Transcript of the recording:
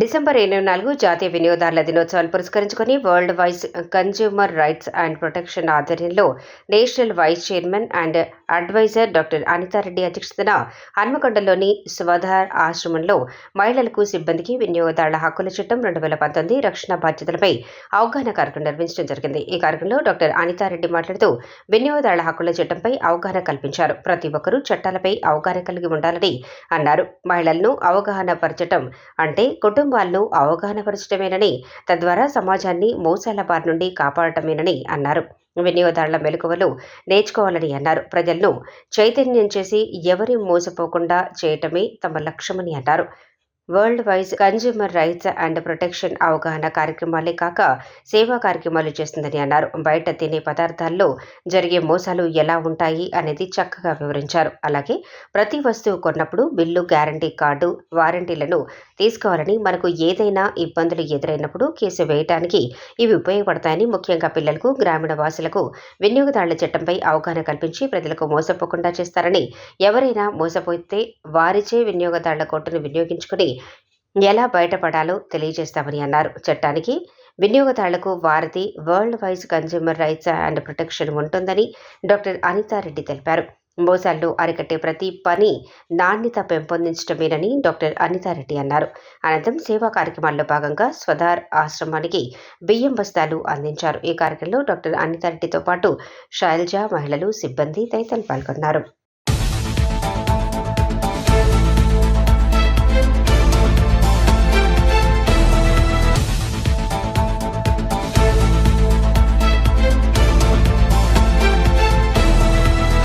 December ఇరవై నాలుగు జాతీయ వినియోగదారుల దినోత్సవాన్ని పురస్కరించుకుని world wise consumer rights and protection ఆధ్వర్యంలో national vice chairman and adviser doctor Anitha Reddy అధ్యక్షతన హన్మకొండలోని స్వధార్ ఆశ్రమంలో మహిళలకు సిబ్బందికి వినియోగదారుల హక్కుల చట్టం రెండు వేల పంతొమ్మిది రక్షణ బాధ్యతలపై అవగాహన కార్యక్రమం నిర్వహించడం జరిగింది. ఈ కార్యక్రమంలో డాక్టర్ అనితారెడ్డి మాట్లాడుతూ వినియోగదారుల హక్కుల చట్టంపై అవగాహన కల్పించారు. ప్రతి ఒక్కరూ చట్టాలపై అవగాహన కలిగి ఉండాలని అన్నారు. మహిళలను అవగాహన పరచటం అంటే కుటుంబ కుటుంబాలను అవగాహన పరచడమేనని తద్వారా సమాజాన్ని మోసాల బారి నుండి కాపాడటమేనని అన్నారు. వినియోగదారుల మెలకువలు నేర్చుకోవాలని అన్నారు. ప్రజలను చైతన్యం చేసి ఎవరి మోసపోకుండా చేయటమే తమ లక్ష్యమని అన్నారు. World wise consumer rights and protection అవగాహన కార్యక్రమాలే కాక సేవా కార్యక్రమాలు చేస్తుందని అన్నారు. బయట తినే పదార్థాల్లో జరిగే మోసాలు ఎలా ఉంటాయి అనేది చక్కగా వివరించారు. అలాగే ప్రతి వస్తువు కొన్నప్పుడు బిల్లు గ్యారంటీ కార్డు వారంటీలను తీసుకోవాలని మనకు ఏదైనా ఇబ్బందులు ఎదురైనప్పుడు కేసు వేయడానికి ఇవి ఉపయోగపడతాయని ముఖ్యంగా పిల్లలకు గ్రామీణ వాసులకు వినియోగదారుల చట్టంపై అవగాహన కల్పించి ప్రజలకు మోసపోకుండా చేస్తారని ఎవరైనా మోసపోతే వారిచే వినియోగదారుల కోర్టును వినియోగించుకుని ఎలా బయటపడాలో తెలియజేస్తామని అన్నారు. చట్టానికి వినియోగదారులకు వారధి world wise consumer rights and protection ఉంటుందని డాక్టర్ అనితారెడ్డి తెలిపారు. మోసాలను అరికట్టే ప్రతి పని నాణ్యత పెంపొందించడమేనని డాక్టర్ అనితారెడ్డి అన్నారు. అనంతరం సేవా కార్యక్రమాల్లో భాగంగా స్వధార్ ఆశ్రమానికి బియ్యం బస్తాలు అందించారు. ఈ కార్యక్రమంలో డాక్టర్ అనితారెడ్డితో పాటు శైలజ మహిళలు సిబ్బంది తదితరులు పాల్గొన్నారు.